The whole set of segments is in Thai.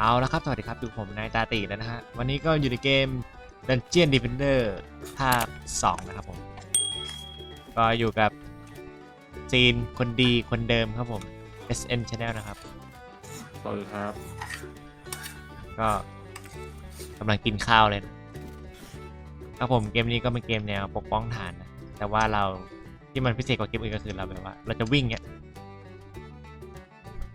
เอาละครับ สวัสดีครับอยู่ผมนายตาตีแล้วนะฮะ วันนี้ก็อยู่ในเกม Dungeon Defender ภาค 2 นะครับผม ก็อยู่กับซีนคนดีคนเดิมครับผม SN Channel นะครับสวัสดีครับ ก็กำลังกินข้าวเลยนะครับผมเกมนี้ก็เป็นเกมแนวปกป้องฐานนะ แต่ว่าเราที่มันพิเศษกว่าเกมอื่นก็คือเราแบบว่า เราจะวิ่งเนี้ย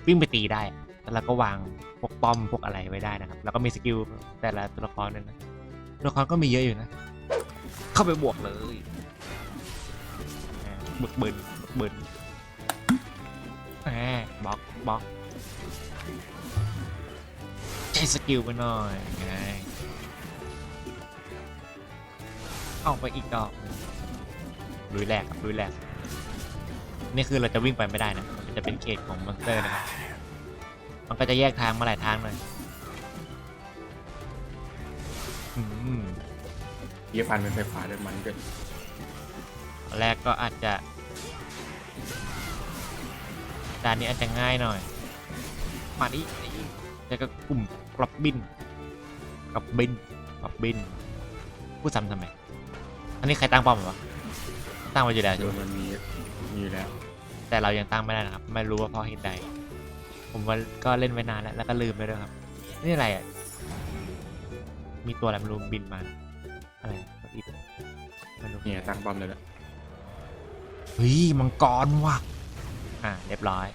วิ่งไปตีได้อะ แล้วเราก็วางพวกป้อมพวกอะไรไว้ได้นะครับ แล้วก็มีสกิลแต่ละตัวละครนั่นนะตัวละครก็มีเยอะอยู่นะ เข้าไปบวกเลยอ่าบึกบึนบึกบึนแหมบล็อกบล็อกใช้สกิลไปหน่อยไงออกไปอีกดอกหนึ่งลุยแรกครับลุยแรกนี่คือเราจะวิ่งไปไม่ได้นะมันจะเป็นเขตของมอนสเตอร์นะครับ มันก็จะแยกทางมาหลายทางเลยอืมเยี่ยฟันเป็นไฟฟ้าด้วยมันก็ตอนแรกก็อาจจะด่านนี้อาจจะง่ายหน่อย มาดิแล้วก็กลุ่มกลับบินกลับบินกลับบินพูดซ้ำทำไม อันนี้ใครตั้งป้อมวะตั้งไว้อยู่แล้วโดใช่ไหมนมันมีมีอยู่แล้ว แต่เรายังตั้งไม่ได้นะครับ ไม่รู้ว่าเพราะเหตุใด ผมว่าก็เล่นไว้นานแล้วแล้วก็ลืมไปด้วยครับ นี่อะไรอะ มีตัวอะไรไม่รู้บินมา อะไรตัวอีกไม่รู้เนี่ยตั้งป้อมเลยละเฮ้ยมังกรว่ะ อะเรียบร้อย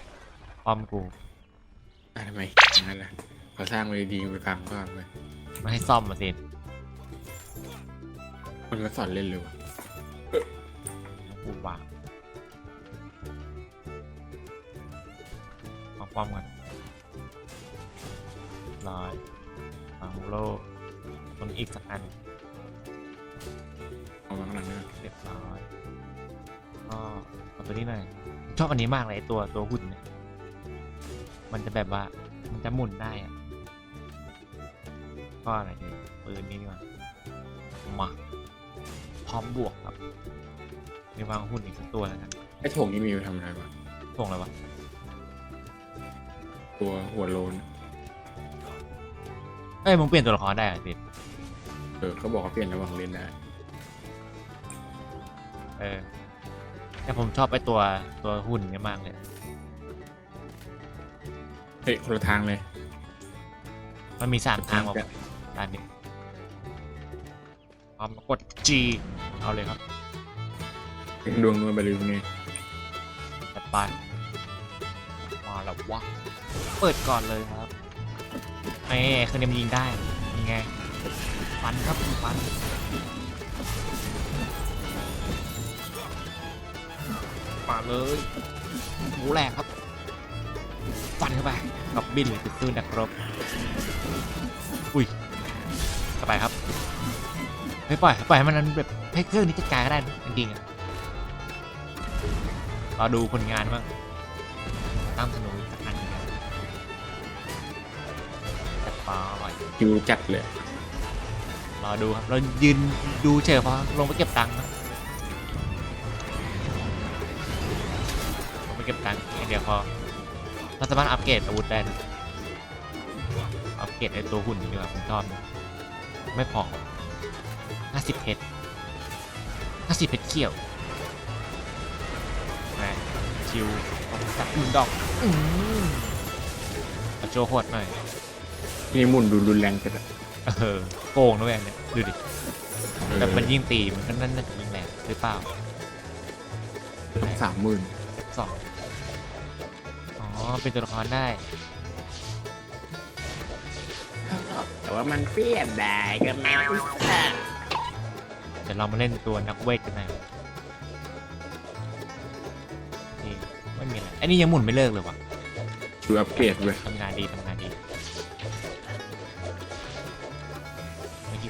ป้อมกูอะทำไมนั่นแหละเขาสร้างไว้ดีๆไปฟังก็ไปมาให้ซ่อมมาสิ มันมาสอนเล่นเลยวะ ป้อมกันร้อยวางโล่ตรงนี้อีกสักอันเอามาข้างหลังเนี่ยเรียบร้อยก็เอาตัวนี้หน่อยชอบอันนี้มากเลยไอ้ตัวตัวหุ่นเนี่ยมันจะแบบว่ามันจะหมุนได้อะก็อะไรดีปืนนี้ดีกว่ามาพร้อมบวกครับมีวางหุ่นอีกสักตัวแล้วกันไอ้โถงนี่มีไปทำอะไรวะส่งอะไรวะ ตัวหัวโลนเอ้ยมึงเปลี่ยนตัวละครได้เหรอสิเออเขาบอกเขาเปลี่ยนระหว่างเล่นได้เออแต่ผมชอบไอ้ตัวตัวหุ่นเนี่ยมากเลย เฮ้ยคนละทางเลยมันมีสามทางออกจะด้านนี้พร้อมกด G เอาเลยครับดวงนวลไปเลยตรงนี้จัดไปมาแล้ววะ เปิดก่อนเลยครับไอ้คืนนี้มันยิงได้ยังไงฟันครับฟันมาเลยหมูแหลกครับ ฟันเข้าไปกับบินเลยคือตื้นนักรบอุ้ยเข้าไปครับไม่ปล่อยปล่อยให้มันแบบให้เครื่องนี้จัดการก็ได้จริงๆรอดูผลงานบ้างตั้มธนูอีกสักอัน หนึงครับจัดปลาอร่อยคิวจัดเลย รอดูครับ เรายืนดูเฉยพอลงไปเก็บตังค์นะลงไปเก็บตังค์อย่างเดียวพอเราสามารถอัปเกรดอาวุธได้นะอัปเกรดไอตัวหุ่นดีกว่าผมชอบนะไม่พอ 50 เพชร 50 เพชรเขี้ยวแหมชิวจับหนึ่งดอกอืมเอาโชว์โหดหน่อย นี่หมุนดูรุนแรงจัดอะเออโกงด้วยอันเนี่ยดูดิเออแต่มันยิ่งตีมันก็นั่นน่าจะยิ่งแรงหรือเปล่าสามหมื่นสองอ๋อเป็นตัวละครได้ แต่ว่ามันเปลี่ยนได้ก็ไม่เดี๋ยวเรามาเล่นตัวนักเวทกันหน่อยนี่ไม่มีอะไรไอ้นี่ยังหมุนไม่เลิกเลยวะคืออัปเกรดเว้ยทำงานดีทำงาน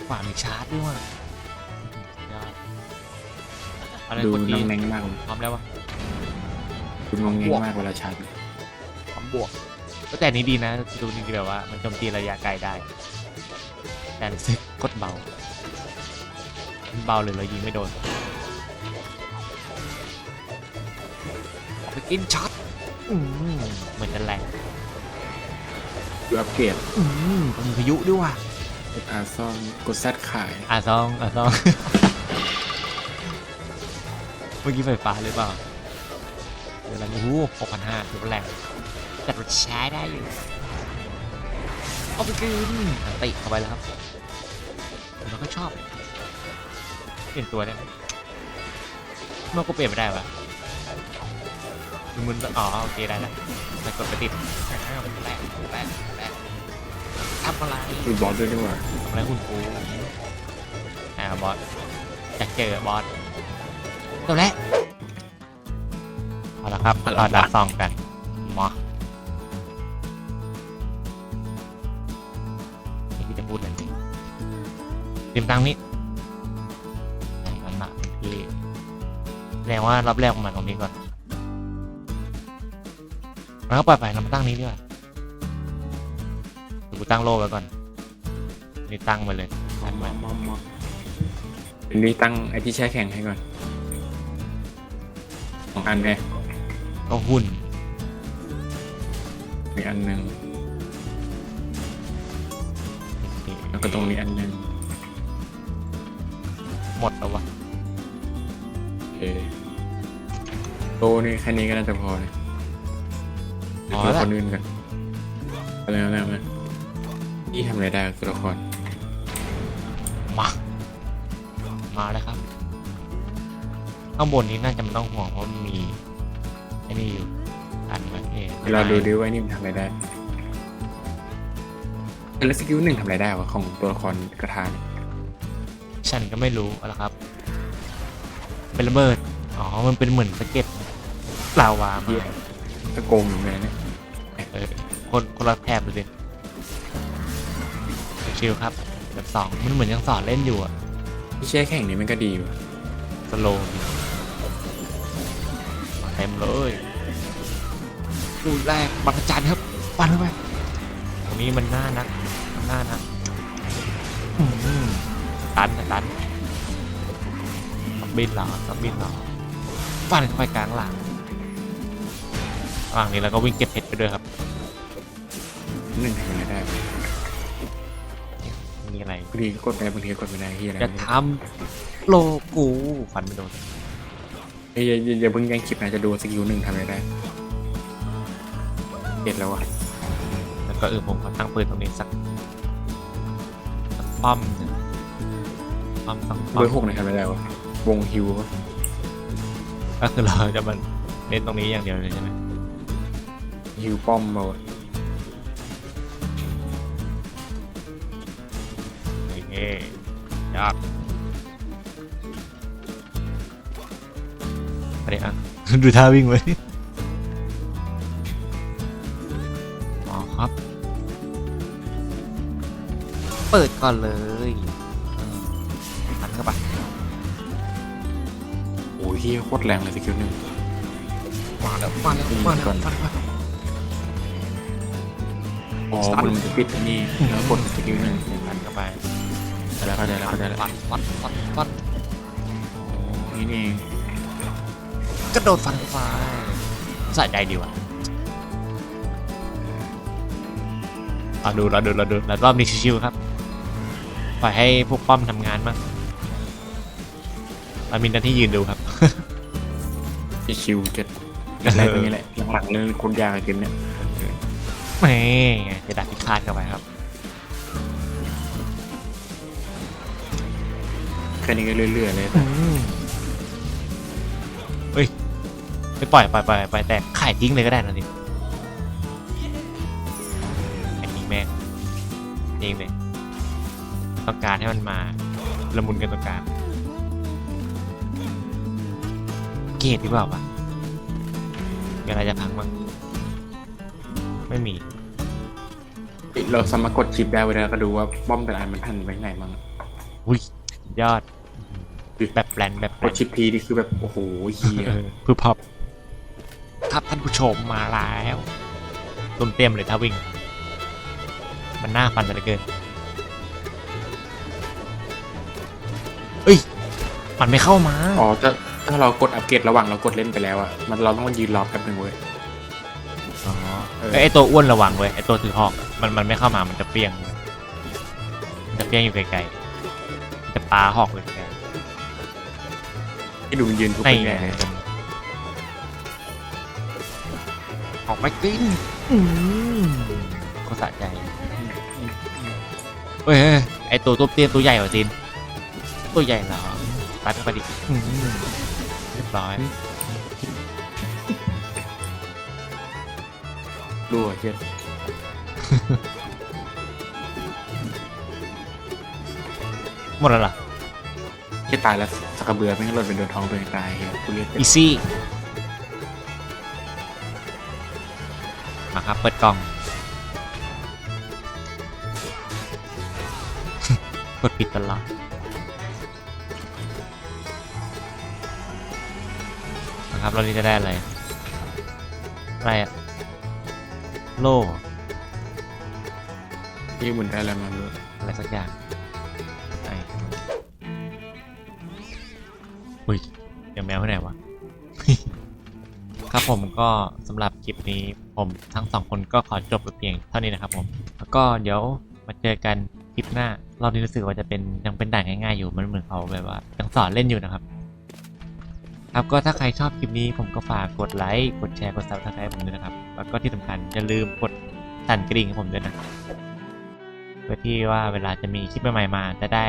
ขวามีชาร์จด้วยว่ะสุดยอดเอะไรดูกดน้ดีองแนงมากเลยพร้อมแล้ววะดูน้องแนงมากเวลาชาร์จพร้อมบวกก็แต่อันนี้ดีนะดูนี่แบบว่า มันโจมตีระยะไกลได้ แต่รู้สึกกดเบามันเบาเลยเรายิงไม่โดนออกไปกินช็อตอืมเหมือนจะแรง ดูอัปเกรดอืมต้องมีพายุด้วยว่ะก ดอาซ่อมกดแซดขาย อะซองอะซอง เมื่อกี้ไฟฟ้าหรือเปล่าเดี๋ยวอะไรโอ้โหหกพันห้าถือว่าแรงจัดรถใช้ได้อยู่ เอาไปกินอันติเข้าไปแล้วครับผมก็ชอบ เปลี่ยนตัวได้ไหมเมื่อก็เปลี่ยนไม่ได้วะมึนอ๋อ โอเค ได้แล้วแต่กดไปติดแรกแรกแรก ทำอะไรดูบอสด้วยดีกว่าทำอะไรคุณครูอ่าบอสอยากเจอบอสตัวแรกเอาละครับเราดักซองกันมาที่จะพูดอะไรดีเตรียมตังค์นี้ใช่มันหนักที่แสดงว่ารอบแรกมาตรงนี้ก่อนแล้วก็ปล่อยไปเรามาตั้งนี้ดีกว่าเดี๋ยว กูตั้งโลไว้ก่อน นี่ตั้งไปเลยมอมมอมมอมมอมเดี๋ยวนี้ตั้งไอที่แช่แข็งให้ก่อนสองอันไงก็หุ่นมีอันหนึ่งแล้วก็ตรงนี้อันหนึ่งหมดแล้ววะโอเคโตนี่แค่นี้ก็น่าจะพอเลยพอตัวแล้วคนอื่นกันอะไรนะอะไรนะ นี่ทำอะไรได้กับตัวละครมา มาแล้วครับ ข้างบนนี้น่าจะไม่ต้องห่วงเพราะมันมีไอ้นี่อยู่อันมันเองเวลาดูดิว่านี่มันทำอะไรได้แล้วสกิลหนึ่งทำอะไรได้วะของตัวละครกระทานฉันก็ไม่รู้เอาละครับ เป็นระเบิด อ๋อ มันเป็นเหมือนสะเก็ดลาวาเหี้มายตะโกงอยู่เลยเนี่ย เออคนคนละแถบเลย ชิลครับแบบสองมันเหมือนยังสอนเล่นอยู่อะที่แช่แข็งนี่มันก็ดีว่ะสโลว์เต็มเลยดูแรกบัตรจันทร์ครับปันเข้าไปตรงนี้มันหน้านักมันหน้านักอืมตันนะตันต้องบินเหรอต้องบินเหรอฟันเข้าไปกลางหลังระหว่างนี้เราก็วิ่งเก็บเห็ดไปด้วยครับหนึ่งทำอะไรได้วะ มีอะไรบางทีก็กดได้บางทีก็กดไม่ได้ที่อะไรจะไม่รู้ทำโลกูฟันไม่โดนเอ้ยอย่าอย่าอย่าเพิ่งแย่งคลิปนะจะดูสกิลหนึ่งทำอะไรได้เก็ตแล้ววะแล้วก็เออผมขอตั้งปืนตรงนี้สักสักป้อมหนึ่งป้อมสองป้อเบมอร์หกเนี่ยทำอะไรได้วะวงฮิววะก็คือเราจะมันเน้นตรงนี้อย่างเดียวเลยใช่ไหมฮิวป้อมมาวะ ยยากอะไรอะ ดูท่าวิ่งไว้อ๋อครับ เปิดก่อนเลยอืมหันเข้าไปโอ้ยเฮียโคตรแรงเลยสกิลหนึ่งมาแล้วมาแล้วมาแล้วมาแล้วอ๋อมันจะปิดอันนี้แล้วกดสกิลหนึ่งหันเข้าไปเข้าใจ แล้วเข้าใจแล้วเข้าใจแล้วฟันฟันฟันฟันนี่นี่เองกระโดดฟันไฟสะใจดีว่ะเราดูเราดูเราดูแล้วรอบนี้ชิวๆครับปล่อยให้พวกป้อมทำงานบ้างเรามีหน้าที่ยืนดูครับที่ชิวจะแรกๆตรงนี้แหละหลังๆเนี่ยคนยากเกินเนี่ยแหม่จะดักพิฆาตเข้าไปครับ ค่นี้ก็เรื่อยๆเลยเฮ้ยไปปล่อยปล่อยปล่อยปล่อยแต่ขายทิ้งเลยก็ได้นะดิไอ้นี่แม่งเองเลยต้องการให้มันมาละมุนกันตรงกลางเกตหรือเปล่าวะมีอะไรจะพังบ้างไม่มี เราสามารถกดชิปได้เวลาก็ดูว่าป้อมแต่ละอันมันหันไปไหนมั้งอุ้ยยอด แบบแปลนแบบแปกลดนชิปทีนี่คือแบบโอ้โหเฮียเออคือพับครับท่านผู้ชมมาแล้วตุมเต็มเลยถ้าวิ่ง มันน่าฟันเหลือเกินเอ้ยมันไม่เข้ามา อ๋อถ้าถ้าเรากดอัปเกรดระหว่างเรากดเล่นไปแล้วอะมันเราต้องมายืนรอแป๊บหนึงเว้ย อ๋อเออเอ้ยไอตัวอ้วนระวังเว้ยไอตัวถือหอกมันมันไม่เข้ามามันจะเปรี้ยงเว้ยมันจะเปรี้ยงอยู่ไกลๆมันจะปาหอกเลยไกล ที่ดูมันยืนทุบๆในเป็นไงออกไปกินอืมก็สะใจเฮ้ยเฮ้ยไอตัวตัวเตี้ยตัวใหญ่กว่าจินตัวใหญ่เหรอปัดเข้าไปดิอืมเรียบร้อยดูอะเจ็ดหมดแล้วเหรอแค่ตายแล้วสั กกระเบือไม่งั้นหล่นเป็นโดนท้องตัวเองตายเฮียกูเรียกอีซี่มาครับเปิดกล่อง กดปิดตลอดนะครับเรานี้จะได้อะไร อะไรอะโล่เหรอยี่หมุนได้แล้วมันรู้อะไรสักอย่าง ดี๋ยวแมวที่ไหนวะ ครับผมก็สำหรับคลิปนี้ผมทั้งสองคนก็ขอจบเพียงเท่านี้นะครับผม แล้วก็เดี๋ยวมาเจอกันคลิปหน้ารอบนี้รู้สึกว่าจะเป็นยังเป็นด่านง่ายๆอยู่มันเหมือนเขาแบบว่ายังสอนเล่นอยู่นะครับ ครับก็ถ้าใครชอบคลิปนี้ผมก็ฝากกดไลค์กดแชร์กดซับสไครต์ผมด้วยนะครับ แล้วก็ที่สำคัญอย่าลืมกดสั่นกระดิ่งให้ผมด้วยนะเพื่อที่ว่าเวลาจะมีคลิปใหม่ๆมาจะได้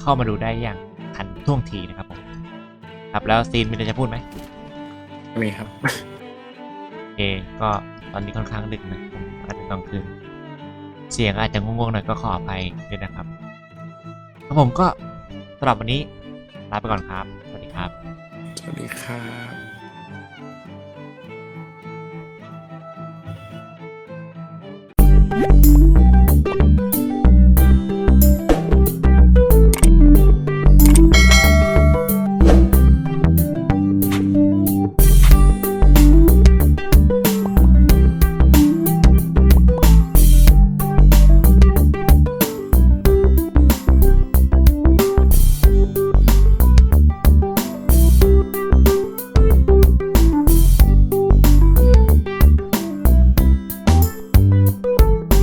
เข้ามาดูได้อย่างทันท่วงทีนะครับผม ครับแล้วซีนมีอะไรจะพูดไหมมีครับ โอเคก็ตอนนี้ค่อนข้างดึกนะผมอาจจะกลางคืน เสียงอาจจะงงๆหน่อยก็ขออภัยด้วยนะครับครับผมก็สำหรับวันนี้ลาไปก่อนครับ สวัสดีครับ สวัสดีครับ